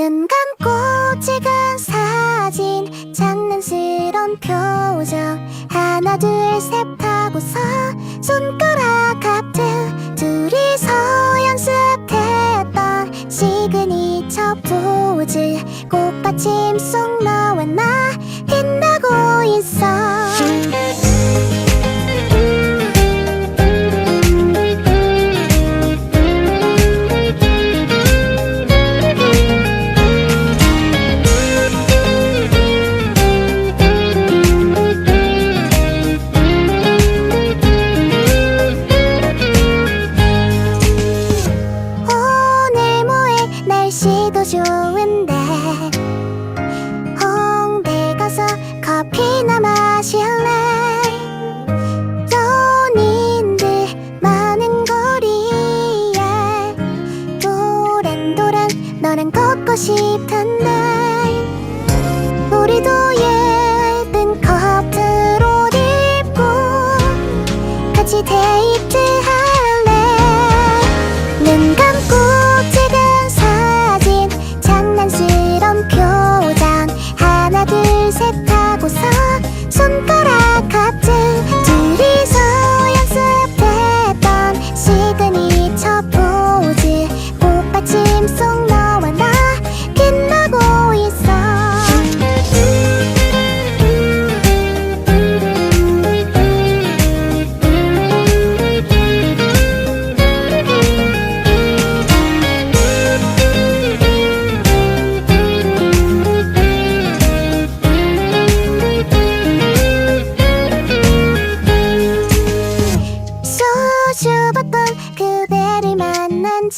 눈 감고 찍은 사진 장난스런 표정. 하나 둘셋 하고서 손가락 하트. 둘이서 연습했던 시그니처 포즈. 꽃받침 속 너와 나 빛나고 있어 좋은데. 홍대 가서 커피나 마실래? 연인들 많은 거리에. 도란도란 너랑 걷고 싶던데. 우리도 예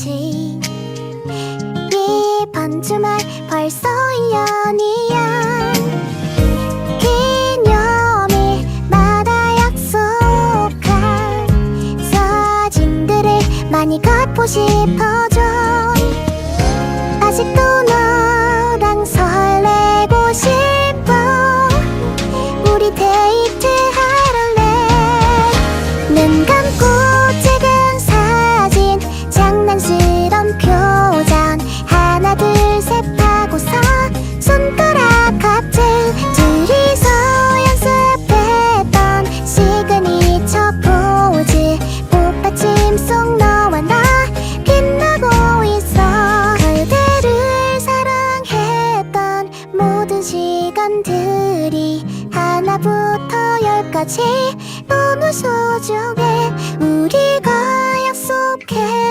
만난 지 이번 주말 벌써 1년이야. 기념일마다 약속한 사진들을 많이 갖고 싶어져. 아직도 열까지 너무 소중해 우리가 약속했